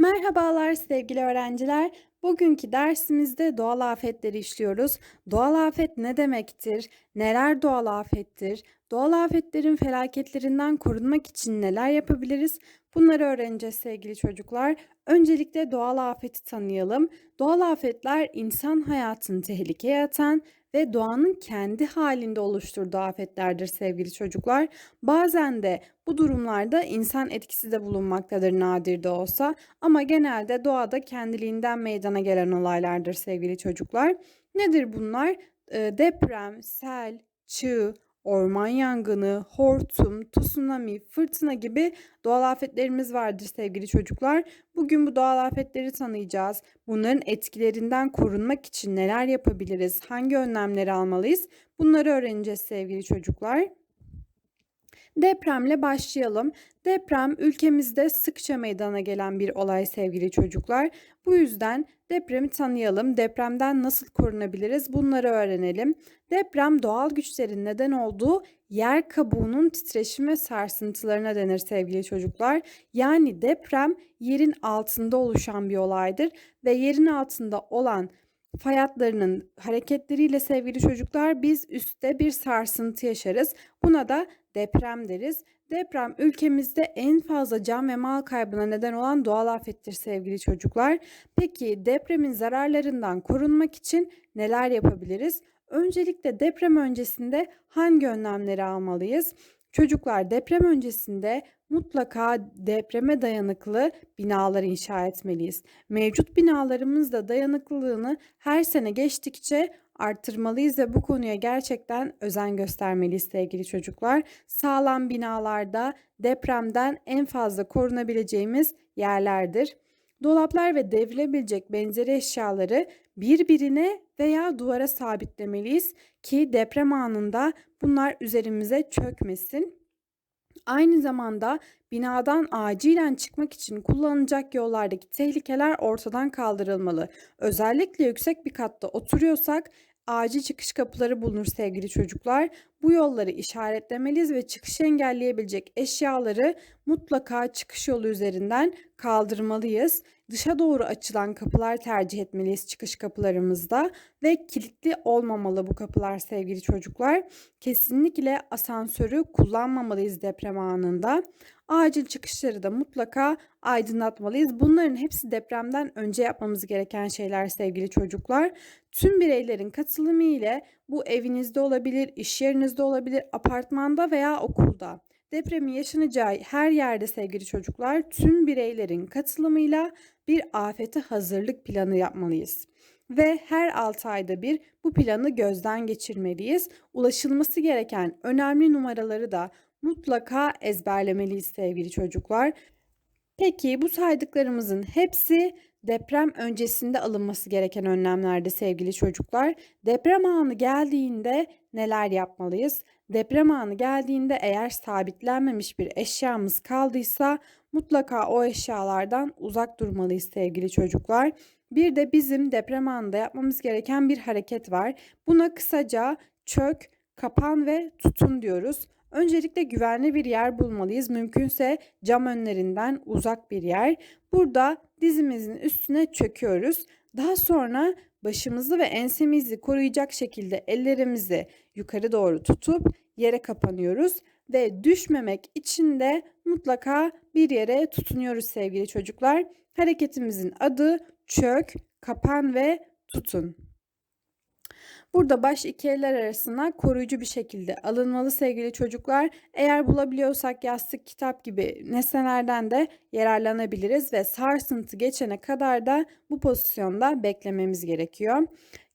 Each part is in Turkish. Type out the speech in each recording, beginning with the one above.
Merhabalar sevgili öğrenciler. Bugünkü dersimizde doğal afetleri işliyoruz. Doğal afet ne demektir? Neler doğal afettir? Doğal afetlerin felaketlerinden korunmak için neler yapabiliriz? Bunları öğreneceğiz sevgili çocuklar. Öncelikle doğal afeti tanıyalım. Doğal afetler insan hayatını tehlikeye atan ve doğanın kendi halinde oluşturduğu afetlerdir sevgili çocuklar. Bazen de bu durumlarda insan etkisi de bulunmaktadır nadir de olsa ama genelde doğada kendiliğinden meydana gelen olaylardır sevgili çocuklar. Nedir bunlar? Deprem, sel, çığ, orman yangını, hortum, tsunami, fırtına gibi doğal afetlerimiz vardır sevgili çocuklar. Bugün bu doğal afetleri tanıyacağız. Bunların etkilerinden korunmak için neler yapabiliriz? Hangi önlemleri almalıyız? Bunları öğreneceğiz sevgili çocuklar. Depremle başlayalım. Deprem ülkemizde sıkça meydana gelen bir olay sevgili çocuklar. Bu yüzden depremi tanıyalım. Depremden nasıl korunabiliriz? Bunları öğrenelim. Deprem doğal güçlerin neden olduğu yer kabuğunun titreşim ve sarsıntılarına denir sevgili çocuklar. Yani deprem yerin altında oluşan bir olaydır ve yerin altında olan fay hatlarının hareketleriyle sevgili çocuklar biz üstte bir sarsıntı yaşarız. Buna da deprem deriz. Deprem ülkemizde en fazla can ve mal kaybına neden olan doğal afettir sevgili çocuklar. Peki depremin zararlarından korunmak için neler yapabiliriz? Öncelikle deprem öncesinde hangi önlemleri almalıyız? Çocuklar deprem öncesinde mutlaka depreme dayanıklı binalar inşa etmeliyiz. Mevcut binalarımız da dayanıklılığını her sene geçtikçe arttırmalıyız ve bu konuya gerçekten özen göstermeliyiz sevgili çocuklar. Sağlam binalarda depremden en fazla korunabileceğimiz yerlerdir. Dolaplar ve devrilebilecek benzeri eşyaları birbirine veya duvara sabitlemeliyiz ki deprem anında bunlar üzerimize çökmesin. Aynı zamanda binadan acilen çıkmak için kullanılacak yollardaki tehlikeler ortadan kaldırılmalı. Özellikle yüksek bir katta oturuyorsak acil çıkış kapıları bulunur sevgili çocuklar. Bu yolları işaretlemeliyiz ve çıkışı engelleyebilecek eşyaları mutlaka çıkış yolu üzerinden kaldırmalıyız. Dışa doğru açılan kapılar tercih etmeliyiz çıkış kapılarımızda ve kilitli olmamalı bu kapılar sevgili çocuklar. Kesinlikle asansörü kullanmamalıyız deprem anında. Acil çıkışları da mutlaka aydınlatmalıyız. Bunların hepsi depremden önce yapmamız gereken şeyler sevgili çocuklar. Tüm bireylerin katılımı ile bu evinizde olabilir, iş yerinizde olabilir, apartmanda veya okulda. Depremin yaşanacağı her yerde sevgili çocuklar tüm bireylerin katılımıyla bir afete hazırlık planı yapmalıyız. Ve her 6 ayda bir bu planı gözden geçirmeliyiz. Ulaşılması gereken önemli numaraları da mutlaka ezberlemeliyiz sevgili çocuklar. Peki bu saydıklarımızın hepsi deprem öncesinde alınması gereken önlemlerde sevgili çocuklar. Deprem anı geldiğinde neler yapmalıyız? Deprem anı geldiğinde eğer sabitlenmemiş bir eşyamız kaldıysa mutlaka o eşyalardan uzak durmalıyız sevgili çocuklar. Bir de bizim deprem anında yapmamız gereken bir hareket var. Buna kısaca çök, kapan ve tutun diyoruz. Öncelikle güvenli bir yer bulmalıyız. Mümkünse cam önlerinden uzak bir yer. Burada dizimizin üstüne çöküyoruz. Daha sonra başımızı ve ensemizi koruyacak şekilde ellerimizi yukarı doğru tutup yere kapanıyoruz ve düşmemek için de mutlaka bir yere tutunuyoruz sevgili çocuklar. Hareketimizin adı çök, kapan ve tutun. Burada baş iki eller arasına koruyucu bir şekilde alınmalı sevgili çocuklar. Eğer bulabiliyorsak yastık, kitap gibi nesnelerden de yararlanabiliriz ve sarsıntı geçene kadar da bu pozisyonda beklememiz gerekiyor.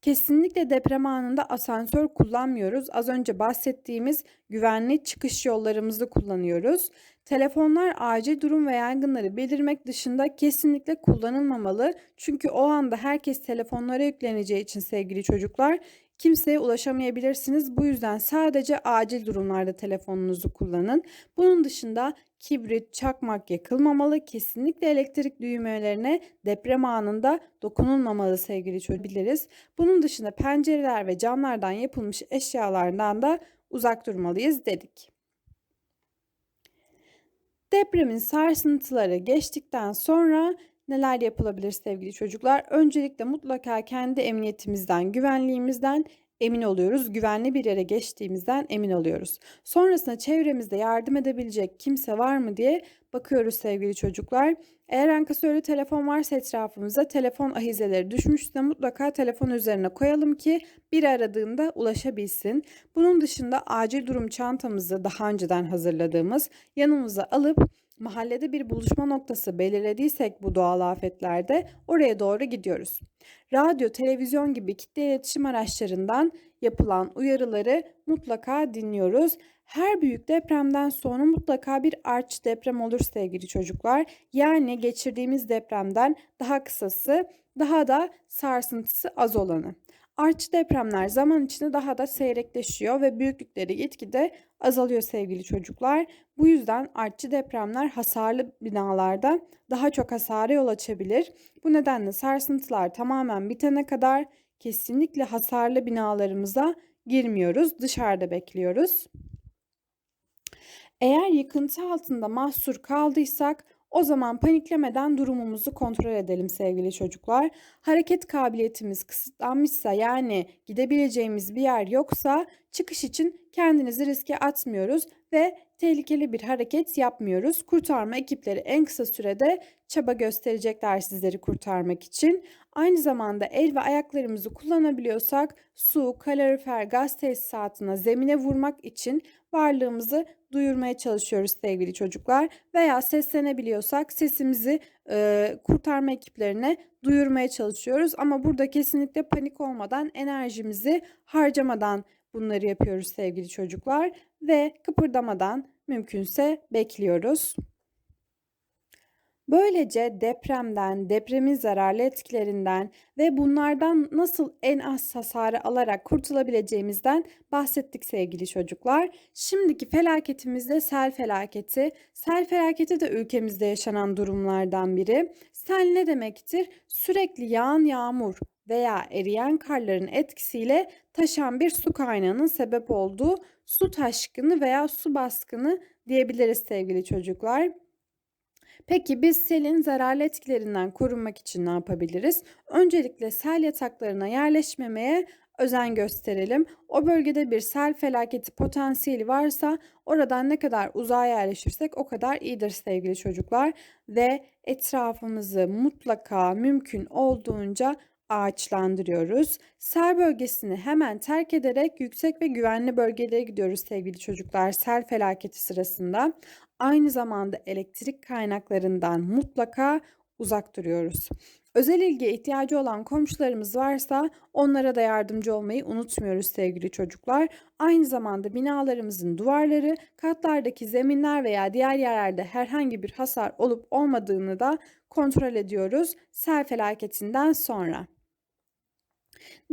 Kesinlikle deprem anında asansör kullanmıyoruz. Az önce bahsettiğimiz güvenli çıkış yollarımızı kullanıyoruz. Telefonlar acil durum ve yangınları bildirmek dışında kesinlikle kullanılmamalı. Çünkü o anda herkes telefonlara yükleneceği için sevgili çocuklar kimseye ulaşamayabilirsiniz. Bu yüzden sadece acil durumlarda telefonunuzu kullanın. Bunun dışında kibrit, çakmak yakılmamalı. Kesinlikle elektrik düğmelerine deprem anında dokunulmamalı sevgili çocuklar. Bunun dışında pencereler ve camlardan yapılmış eşyalardan da uzak durmalıyız dedik. Depremin sarsıntıları geçtikten sonra neler yapılabilir sevgili çocuklar? Öncelikle mutlaka kendi emniyetimizden, güvenliğimizden emin oluyoruz. Güvenli bir yere geçtiğimizden emin oluyoruz. Sonrasında çevremizde yardım edebilecek kimse var mı diye bakıyoruz sevgili çocuklar. Eğer ankasörlü telefon varsa etrafımızda telefon ahizeleri düşmüşse mutlaka telefon üzerine koyalım ki bir aradığında ulaşabilsin. Bunun dışında acil durum çantamızı daha önceden hazırladığımız yanımıza alıp mahallede bir buluşma noktası belirlediysek bu doğal afetlerde oraya doğru gidiyoruz. Radyo, televizyon gibi kitle iletişim araçlarından yapılan uyarıları mutlaka dinliyoruz. Her büyük depremden sonra mutlaka bir arç deprem olur sevgili çocuklar. Yani geçirdiğimiz depremden daha kısası, daha da sarsıntısı az olanı. Artçı depremler zaman içinde daha da seyrekleşiyor ve büyüklükleri gitgide azalıyor sevgili çocuklar. Bu yüzden artçı depremler hasarlı binalarda daha çok hasara yol açabilir. Bu nedenle sarsıntılar tamamen bitene kadar kesinlikle hasarlı binalarımıza girmiyoruz. Dışarıda bekliyoruz. Eğer yıkıntı altında mahsur kaldıysak o zaman paniklemeden durumumuzu kontrol edelim sevgili çocuklar. Hareket kabiliyetimiz kısıtlanmışsa yani gidebileceğimiz bir yer yoksa çıkış için kendinizi riske atmıyoruz ve tehlikeli bir hareket yapmıyoruz. Kurtarma ekipleri en kısa sürede çaba gösterecekler sizleri kurtarmak için. Aynı zamanda el ve ayaklarımızı kullanabiliyorsak su, kalorifer, gaz tesisatına, zemine vurmak için varlığımızı duyurmaya çalışıyoruz sevgili çocuklar. Veya seslenebiliyorsak sesimizi e, kurtarma ekiplerine duyurmaya çalışıyoruz. Ama burada kesinlikle panik olmadan, enerjimizi harcamadan bunları yapıyoruz sevgili çocuklar. Ve kıpırdamadan mümkünse bekliyoruz. Böylece depremden, depremin zararlı etkilerinden ve bunlardan nasıl en az hasarı alarak kurtulabileceğimizden bahsettik sevgili çocuklar. Şimdiki felaketimizde de sel felaketi. Sel felaketi de ülkemizde yaşanan durumlardan biri. Sel ne demektir? Sürekli yağan yağmur veya eriyen karların etkisiyle taşan bir su kaynağının sebep olduğu su taşkını veya su baskını diyebiliriz sevgili çocuklar. Peki biz selin zararlı etkilerinden korunmak için ne yapabiliriz? Öncelikle sel yataklarına yerleşmemeye özen gösterelim. O bölgede bir sel felaketi potansiyeli varsa oradan ne kadar uzağa yerleşirsek o kadar iyidir sevgili çocuklar ve etrafımızı mutlaka mümkün olduğunca ağaçlandırıyoruz. Sel bölgesini hemen terk ederek yüksek ve güvenli bölgelere gidiyoruz sevgili çocuklar sel felaketi sırasında. Aynı zamanda elektrik kaynaklarından mutlaka uzak duruyoruz. Özel ilgiye ihtiyacı olan komşularımız varsa onlara da yardımcı olmayı unutmuyoruz sevgili çocuklar. Aynı zamanda binalarımızın duvarları, katlardaki zeminler veya diğer yerlerde herhangi bir hasar olup olmadığını da kontrol ediyoruz sel felaketinden sonra.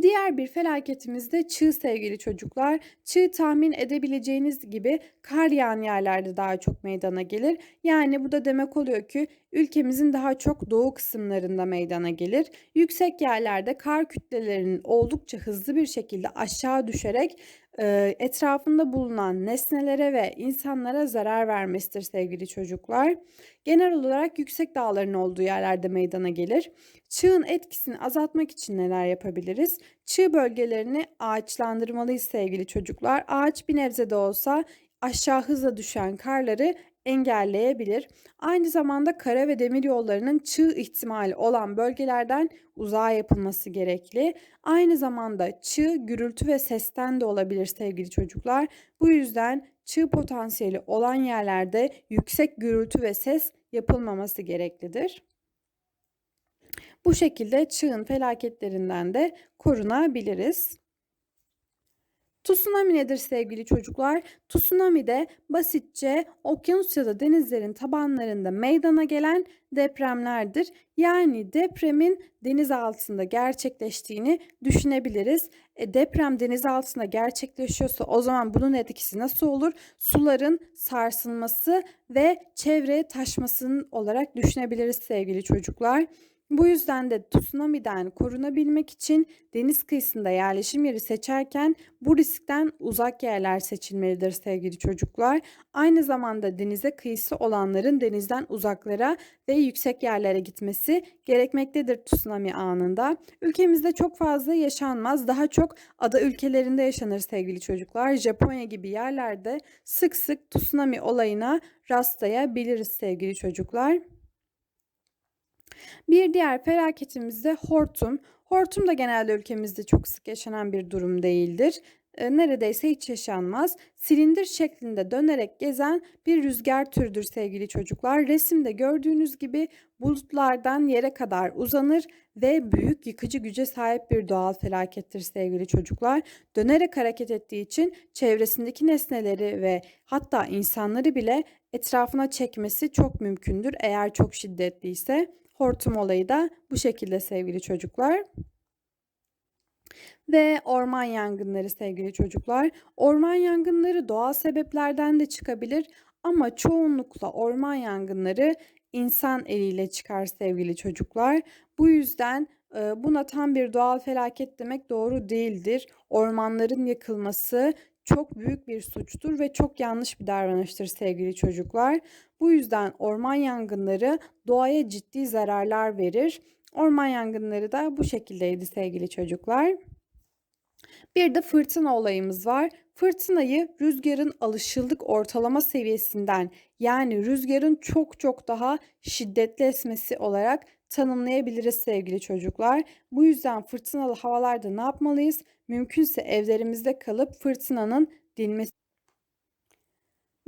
Diğer bir felaketimiz de çığ sevgili çocuklar. Çığ tahmin edebileceğiniz gibi kar yağan yerlerde daha çok meydana gelir. Yani bu da demek oluyor ki ülkemizin daha çok doğu kısımlarında meydana gelir. Yüksek yerlerde kar kütlelerinin oldukça hızlı bir şekilde aşağı düşerek etrafında bulunan nesnelere ve insanlara zarar vermesidir sevgili çocuklar. Genel olarak yüksek dağların olduğu yerlerde meydana gelir. Çığın etkisini azaltmak için neler yapabiliriz? Çığ bölgelerini ağaçlandırmalıyız sevgili çocuklar. Ağaç bir nebze de olsa aşağı hızla düşen karları engelleyebilir. Aynı zamanda kara ve demir yollarının çığ ihtimali olan bölgelerden uzağa yapılması gerekli. Aynı zamanda çığ gürültü ve sesten de olabilir sevgili çocuklar. Bu yüzden çığ potansiyeli olan yerlerde yüksek gürültü ve ses yapılmaması gereklidir. Bu şekilde çığın felaketlerinden de korunabiliriz. Tsunami nedir sevgili çocuklar? Tsunami de basitçe okyanus ya da denizlerin tabanlarında meydana gelen depremlerdir. Yani depremin deniz altında gerçekleştiğini düşünebiliriz. E, deprem deniz altında gerçekleşiyorsa o zaman bunun etkisi nasıl olur? Suların sarsılması ve çevreye taşmasının olarak düşünebiliriz sevgili çocuklar. Bu yüzden de tsunami'den korunabilmek için deniz kıyısında yerleşim yeri seçerken bu riskten uzak yerler seçilmelidir sevgili çocuklar. Aynı zamanda denize kıyısı olanların denizden uzaklara ve yüksek yerlere gitmesi gerekmektedir tsunami anında. Ülkemizde çok fazla yaşanmaz. Daha çok ada ülkelerinde yaşanır sevgili çocuklar. Japonya gibi yerlerde sık sık tsunami olayına rastlayabiliriz sevgili çocuklar. Bir diğer felaketimiz de hortum. Hortum da genelde ülkemizde çok sık yaşanan bir durum değildir. Neredeyse hiç yaşanmaz. Silindir şeklinde dönerek gezen bir rüzgar türüdür sevgili çocuklar. Resimde gördüğünüz gibi bulutlardan yere kadar uzanır ve büyük yıkıcı güce sahip bir doğal felakettir sevgili çocuklar. Dönerek hareket ettiği için çevresindeki nesneleri ve hatta insanları bile etrafına çekmesi çok mümkündür eğer çok şiddetliyse. Hortum olayı da bu şekilde sevgili çocuklar. Ve orman yangınları sevgili çocuklar. Orman yangınları doğal sebeplerden de çıkabilir ama çoğunlukla orman yangınları insan eliyle çıkar sevgili çocuklar. Bu yüzden buna tam bir doğal felaket demek doğru değildir. Ormanların yakılması çok büyük bir suçtur ve çok yanlış bir davranıştır sevgili çocuklar. Bu yüzden orman yangınları doğaya ciddi zararlar verir. Orman yangınları da bu şekildeydi sevgili çocuklar. Bir de fırtına olayımız var. Fırtınayı rüzgarın alışıldık ortalama seviyesinden yani rüzgarın çok çok daha şiddetli esmesi olarak tanımlayabiliriz sevgili çocuklar. Bu yüzden fırtınalı havalarda ne yapmalıyız? Mümkünse evlerimizde kalıp fırtınanın dinmesi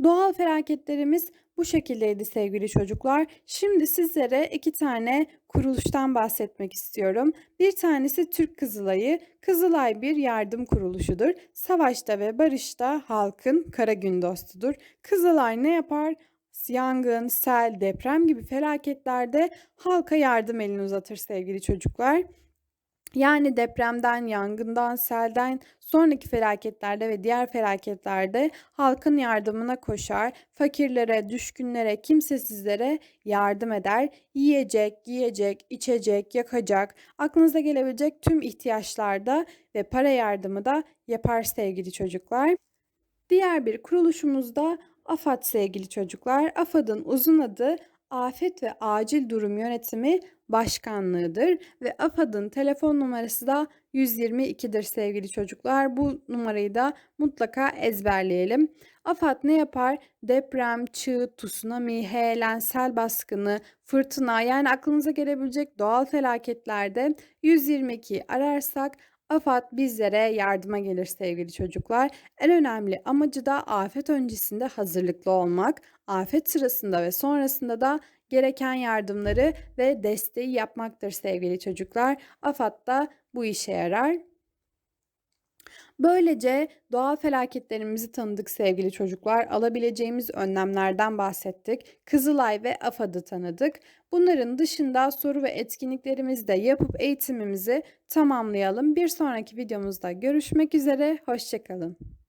Doğal felaketlerimiz bu şekildeydi sevgili çocuklar. Şimdi sizlere iki tane kuruluştan bahsetmek istiyorum. Bir tanesi Türk Kızılay'ı. Kızılay bir yardım kuruluşudur. Savaşta ve barışta halkın kara gün dostudur. Kızılay ne yapar? Yangın, sel, deprem gibi felaketlerde halka yardım elini uzatır sevgili çocuklar. Yani depremden, yangından, selden sonraki felaketlerde ve diğer felaketlerde halkın yardımına koşar, fakirlere, düşkünlere, kimsesizlere yardım eder. Yiyecek, giyecek, içecek, yakacak, aklınıza gelebilecek tüm ihtiyaçlarda ve para yardımı da yapar sevgili çocuklar. Diğer bir kuruluşumuz da AFAD sevgili çocuklar. AFAD'ın uzun adı Afet ve Acil Durum Yönetimi Başkanlığı'dır ve AFAD'ın telefon numarası da 122'dir sevgili çocuklar. Bu numarayı da mutlaka ezberleyelim. AFAD ne yapar? Deprem, çığ, tsunami, heyelan, sel baskını, fırtına yani aklınıza gelebilecek doğal felaketlerde 122 ararsak AFAD bizlere yardıma gelir sevgili çocuklar. En önemli amacı da afet öncesinde hazırlıklı olmak, afet sırasında ve sonrasında da gereken yardımları ve desteği yapmaktır sevgili çocuklar. AFAD da bu işe yarar. Böylece doğal felaketlerimizi tanıdık sevgili çocuklar. Alabileceğimiz önlemlerden bahsettik. Kızılay ve AFAD'ı tanıdık. Bunların dışında soru ve etkinliklerimizi de yapıp eğitimimizi tamamlayalım. Bir sonraki videomuzda görüşmek üzere. Hoşçakalın.